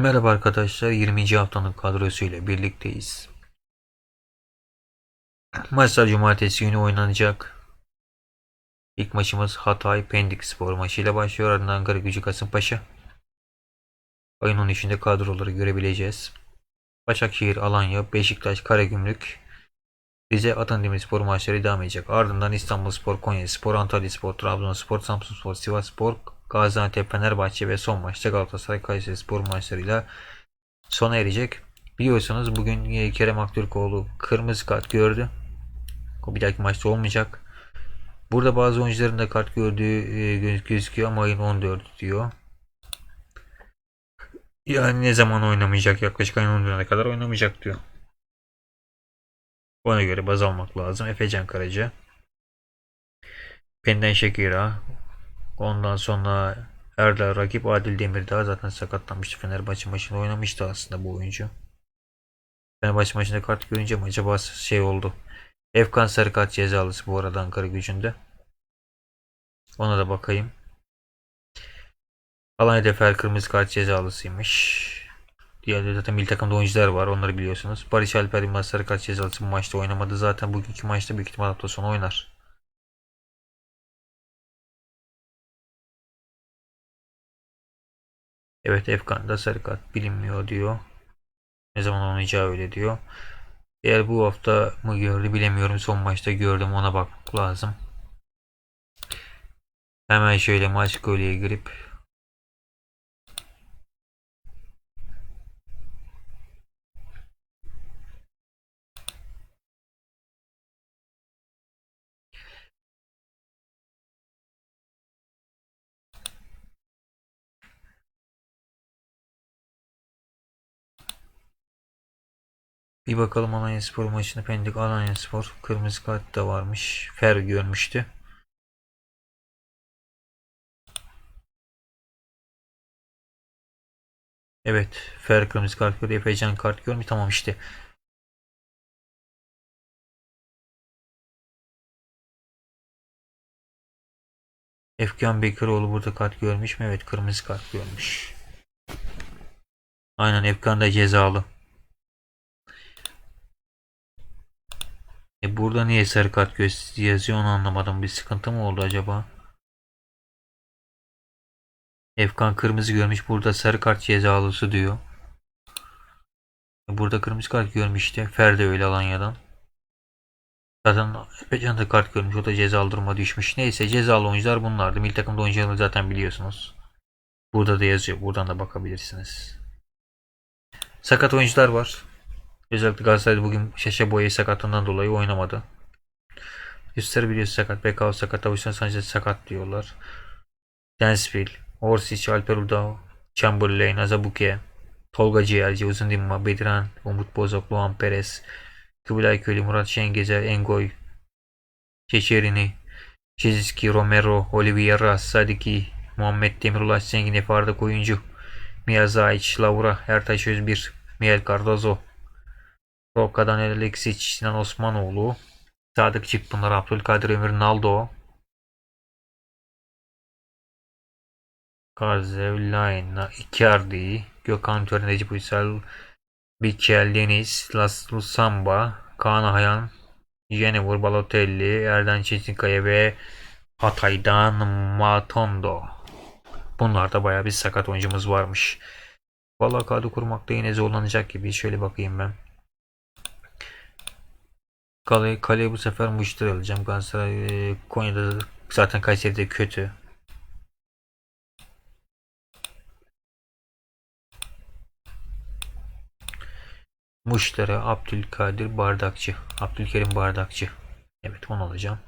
Merhaba arkadaşlar, 20. haftanın kadrosuyla birlikteyiz. Maçlar cumartesi günü oynanacak. İlk maçımız Hatay Pendik Spor maçıyla başlıyor. Ardından Ankara Gücü Kasımpaşa. Ayın 13'ünde kadroları görebileceğiz. Başakşehir, Alanya, Beşiktaş, Karagümrük, Rize, Demirspor maçları devam edecek. Ardından İstanbulspor, Konyaspor, Antalyaspor, Trabzonspor, Samsunspor, Sivasspor, Gaziantep, Fenerbahçe ve son maçta Galatasaray, Kayserispor maçlarıyla sona erecek. Biliyorsunuz bugün Kerem Aktürkoğlu kırmızı kart gördü. O bir dahaki maçta olmayacak. Burada bazı oyuncuların da kart gördüğü e, göz- gözüküyor ama ayın 14 diyor. Yani ne zaman oynamayacak? Yaklaşık ayın 14'üne kadar oynamayacak diyor. Ona göre baz almak lazım. Efecan Karaca. Penden Şekira. Ondan sonra Erdal rakip Adil Demirdağ zaten sakatlanmıştı. Fenerbahçe maçında oynamıştı aslında bu oyuncu. Fenerbahçe maçında kart görünce mi acaba şey oldu. Efkan sarı kart cezalısı bu arada Ankara gücünde. Ona da bakayım. Alanya Defer kırmızı kart cezalısıymış. Diğerleri zaten milli takımda oyuncular var onları biliyorsunuz. Barış Alper Yılmaz sarı kart cezalısı bu maçta oynamadı. Zaten bugünkü maçta büyük ihtimal hafta sonu oynar. Evet Efkan'da sarı kart bilinmiyor diyor. Ne zaman oynayacağı öyle diyor. Eğer bu hafta mı gördü bilemiyorum. Son maçta gördüm ona bakmak lazım. Hemen şöyle maç golüye girip bir bakalım Alanyaspor maçını Pendik Alanyaspor kırmızı kart da varmış. Fer görmüştü. Evet. Fer kırmızı kart gördü. Efecan kart görmüş. Tamam işte. Efkan Bekiroğlu burada kart görmüş mü? Evet kırmızı kart görmüş. Aynen Efkan da cezalı. Burada niye sarı kart göz yazıyor onu anlamadım. Bir sıkıntı mı oldu acaba? Efkan kırmızı görmüş. Burada sarı kart cezalısı diyor. Burada kırmızı kart görmüştü. Fer de öyle Alanya'dan. Zaten Efecan da kart görmüş. O da cezalı duruma düşmüş. Neyse cezalı oyuncular bunlardı. Milli takımda oyuncularını zaten biliyorsunuz. Burada da yazıyor. Buradan da bakabilirsiniz. Sakat oyuncular var. Özellikle Galatasaray'da bugün Şaşa Boya sakatlığından dolayı oynamadı. Üstleri biliyorsun sakat. Bekao sakat. Davison Sanchez sakat diyorlar. Densville, Orsic, Alper Udao, Chamberlain, Azabuke, Tolga Ciğerci, Uzun Dimma, Bediran, Umut Bozok, Luan Perez, Kubilay Köylü, Murat Şengezer, Engoy, Çeçerini, Şeziski, Romero, Oliveira, Sadiki, Muhammed Demirullah Zengin, Efe Arda Koyuncu, Mia Zayç, Laura, Ertaş Özbir, Miel Cardozo, Roka'dan Alexic, Sinan Osmanoğlu, Sadık Çıkpınar, Abdülkadir Ömür, Naldo, Garzevlayna, Icardi, Gökhan Töre, Necip Uysal, Bikel, Deniz, Laszlo Samba, Kaan Ayhan, Jenevur, Balotelli, Erden Çetinkaya ve Hatay'dan Matondo. Bunlarda bayağı bir sakat oyuncumuz varmış. Vallahi kadro kurmakta yine zorlanacak gibi. Şöyle bakayım ben. Kale, kaleye bu sefer Muş'tur alacağım. Galatasaray e, Konya'da zaten Kayseri'de kötü. Muşlara Abdülkadir Bardakçı. Abdülkerim Bardakçı. Evet onu alacağım.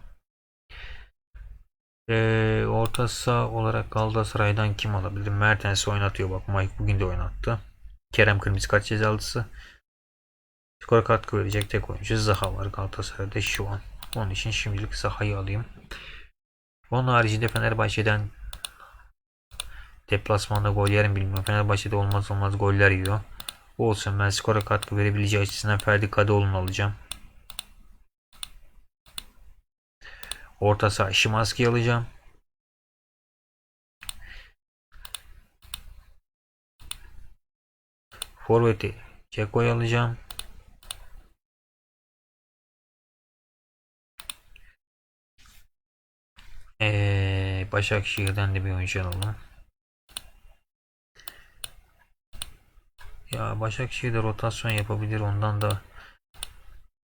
Ee, orta saha olarak Galatasaray'dan kim alabilir? Mertens oynatıyor bak. Mike bugün de oynattı. Kerem kırmızı kart cezalısı. Skor katkı verecek tek oyuncu Zaha var Galatasaray'da şu an. Onun için şimdilik Zaha'yı alayım. Onun haricinde Fenerbahçe'den deplasmanda gol yer mi bilmiyorum. Fenerbahçe'de olmaz olmaz goller yiyor. Olsun ben skora katkı verebileceği açısından Ferdi Kadıoğlu'nu alacağım. Orta saha Şimanski'yi alacağım. Forvet'i Ceko'yu alacağım. Başakşehir'den de bir oyuncu alalım. Ya Başakşehir'de rotasyon yapabilir. Ondan da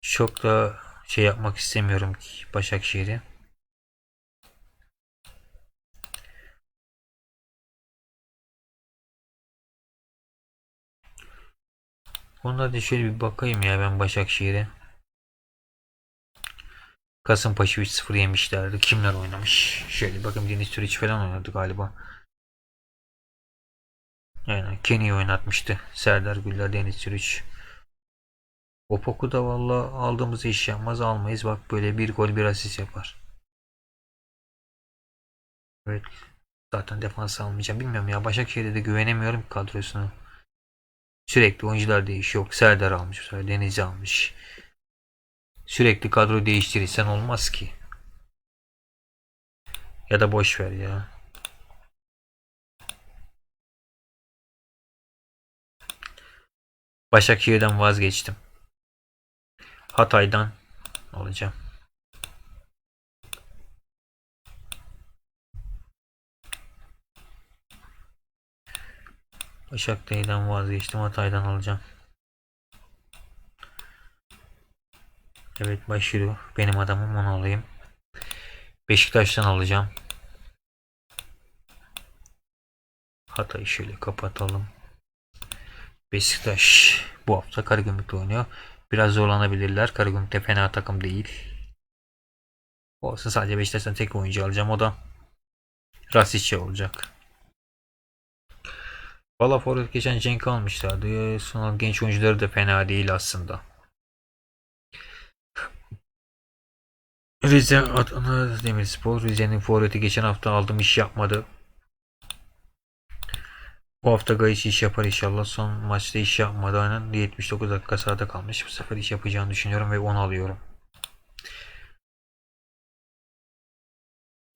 çok da şey yapmak istemiyorum ki Başakşehir'i. Onda da şöyle bir bakayım ya ben Başakşehir'e. Kasımpaşa 3-0 yemişlerdi. Kimler oynamış? Şöyle bakayım Deniz Türiç falan oynadı galiba. Yani Kenny oynatmıştı. Serdar Güller, Deniz Türiç. Opoku da valla aldığımız iş yapmaz almayız. Bak böyle bir gol bir asist yapar. Evet. Zaten defans almayacağım. Bilmiyorum ya. Başakşehir'de de güvenemiyorum kadrosuna. Sürekli oyuncular değişiyor. Yok Serdar almış. Deniz almış. Sürekli kadro değiştirirsen olmaz ki. Ya da boş ver ya. Başakşehir'den vazgeçtim. Hatay'dan alacağım. Başakşehir'den vazgeçtim. Hatay'dan alacağım. Evet başlıyor. Benim adamım onu alayım. Beşiktaş'tan alacağım. Hatay'ı şöyle kapatalım. Beşiktaş bu hafta Karagümrük'te oynuyor. Biraz zorlanabilirler. Karagümrük de fena takım değil. Olsun sadece Beşiktaş'tan tek oyuncu alacağım. O da Rasic'i olacak. Valla forvet geçen Cenk almışlardı. Sonra genç oyuncuları da fena değil aslında. Rize Adana Demirspor. Rize'nin forveti geçen hafta aldım iş yapmadı. Bu hafta Gayiç iş yapar inşallah. Son maçta iş yapmadı. Aynen 79 dakika sahada kalmış. Bu sefer iş yapacağını düşünüyorum ve 10 alıyorum.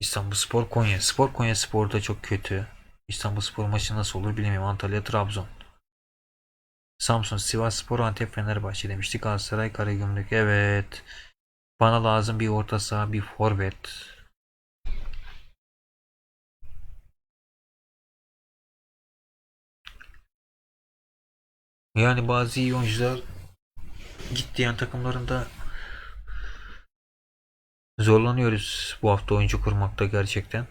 İstanbul Spor Konya. Spor Konya Spor da çok kötü. İstanbul Spor maçı nasıl olur bilmiyorum. Antalya Trabzon. Samsun Sivas Spor Antep Fenerbahçe demiştik. Galatasaray Karagümrük. Evet. Bana lazım bir orta saha bir forvet. Yani bazı iyi oyuncular gitti yan takımlarında zorlanıyoruz bu hafta oyuncu kurmakta gerçekten.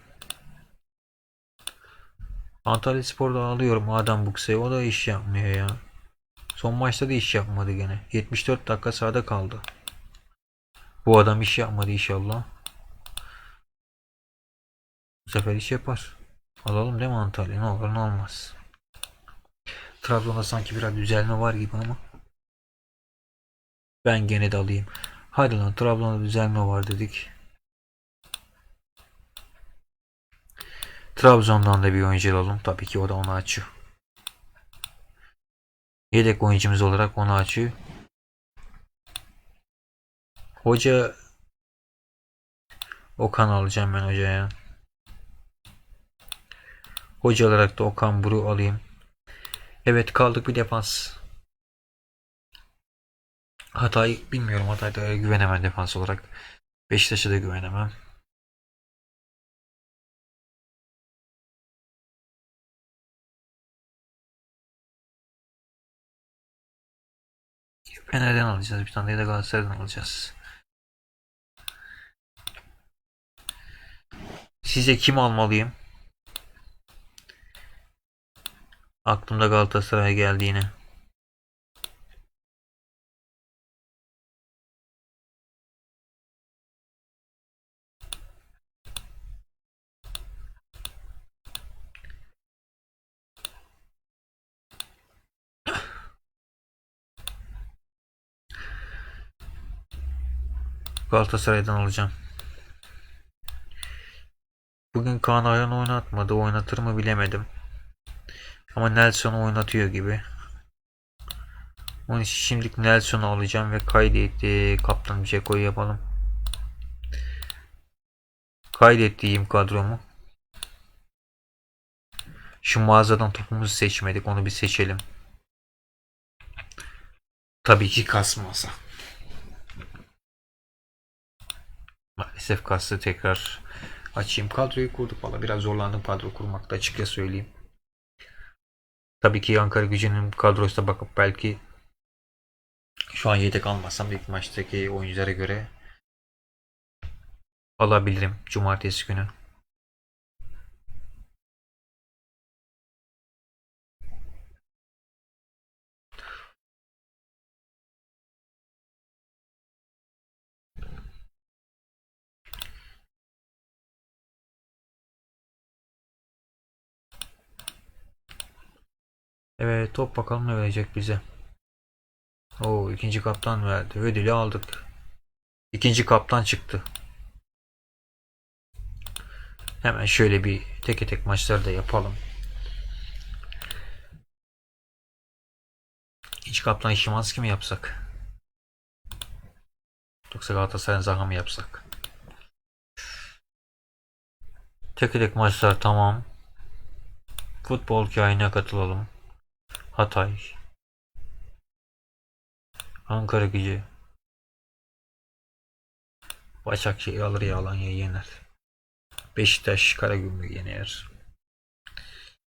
Antalya Spor'da alıyorum Adam Bukse'yi o da iş yapmıyor ya. Son maçta da iş yapmadı gene. 74 dakika sahada kaldı. Bu adam iş yapmadı inşallah. Bu sefer iş yapar. Alalım değil mi Antalya? Ne olur ne olmaz. Trabzon'da sanki biraz düzelme var gibi ama. Ben gene de alayım. Hadi lan Trabzon'da düzelme var dedik. Trabzon'dan da bir oyuncu alalım. Tabii ki o da onu açıyor. Yedek oyuncumuz olarak onu açıyor. Hoca Okan alacağım ben hocaya. Hoca olarak da Okan Buru alayım. Evet kaldık bir defans. Hatay bilmiyorum Hatay'da güvenemem defans olarak. Beşiktaş'a da güvenemem. Fener'den alacağız. Bir tane de Galatasaray'dan alacağız. Sizce kim almalıyım? Aklımda Galatasaray geldi yine. Galatasaray'dan alacağım. Bugün Kaan Ayhan oynatmadı. Oynatır mı bilemedim. Ama Nelson oynatıyor gibi. Onun için şimdilik Nelson'u alacağım ve kaydetti. Kaptan Ceko'yu yapalım. Kaydettiğim kadromu. Şu mağazadan topumuzu seçmedik. Onu bir seçelim. Tabii ki kasmasa. Maalesef kastı tekrar açayım. Kadroyu kurduk valla. Biraz zorlandım kadro kurmakta açıkça söyleyeyim. Tabii ki Ankara gücünün kadrosuna bakıp belki şu an yedek almasam ilk maçtaki oyunculara göre alabilirim cumartesi günü. Evet top bakalım ne verecek bize. Oo ikinci kaptan verdi. Ödülü aldık. İkinci kaptan çıktı. Hemen şöyle bir tek tek maçları da yapalım. İkinci kaptan Şimanski mi yapsak? Yoksa Galatasaray'ın Zaha mı yapsak? Tek tek maçlar tamam. Futbol hikayene katılalım. Hatay. Ankara gücü. Başakşehir alır ya Alanya'yı yener. Beşiktaş Karagümrük yener.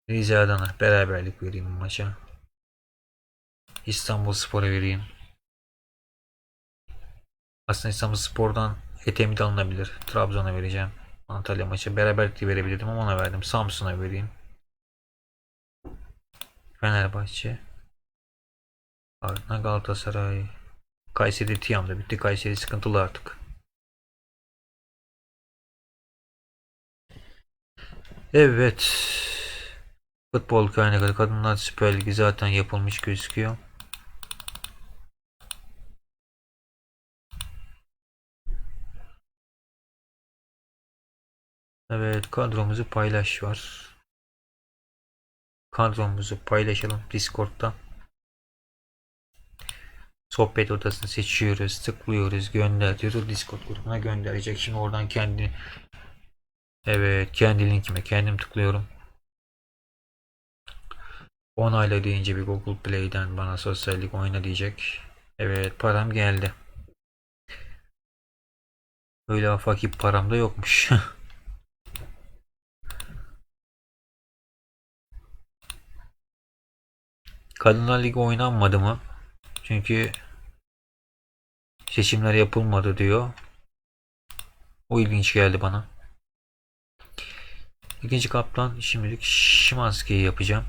Rize Adana beraberlik vereyim maça. İstanbul Spor'a vereyim. Aslında İstanbul Spor'dan Etemi de alınabilir. Trabzon'a vereceğim. Antalya maçı beraberlik verebilirdim ama ona verdim. Samsun'a vereyim. Fenerbahçe. Ardından Galatasaray. Kayseri Tiam'da bitti. Kayseri sıkıntılı artık. Evet. Futbol kaynakları Kadınlar Süper Ligi zaten yapılmış gözüküyor. Evet kadromuzu paylaş var. Kadromuzu paylaşalım Discord'da. Sohbet odasını seçiyoruz, tıklıyoruz, gönder diyoruz. Discord grubuna gönderecek. Şimdi oradan kendi Evet, kendi linkime kendim tıklıyorum. Onayla deyince bir Google Play'den bana sosyallik oyna diyecek. Evet, param geldi. Öyle afaki param da yokmuş. Kadınlar Ligi oynanmadı mı? Çünkü seçimler yapılmadı diyor. O ilginç geldi bana. İkinci kaptan şimdilik Şimanski'yi yapacağım.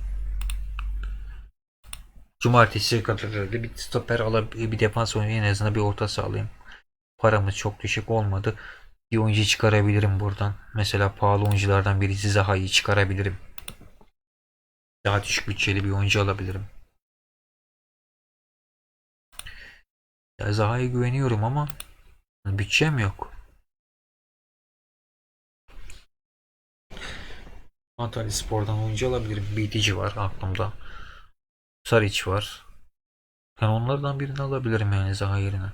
Cumartesi kadar da bir stoper alıp bir defans oyunu en azından bir orta sağlayayım. Paramız çok düşük olmadı. Bir oyuncu çıkarabilirim buradan. Mesela pahalı oyunculardan birisi Zaha'yı çıkarabilirim. Daha düşük bütçeli bir oyuncu alabilirim. Ya güveniyorum ama bütçem yok. Antalya Spor'dan oyuncu alabilirim. BTC var aklımda. Saric var. Ben onlardan birini alabilirim yani Zaha yerine.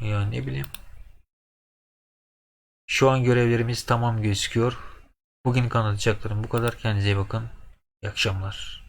Ya ne bileyim. Şu an görevlerimiz tamam gözüküyor. Bugün kanıtlayacaklarım bu kadar. Kendinize iyi bakın. İyi akşamlar.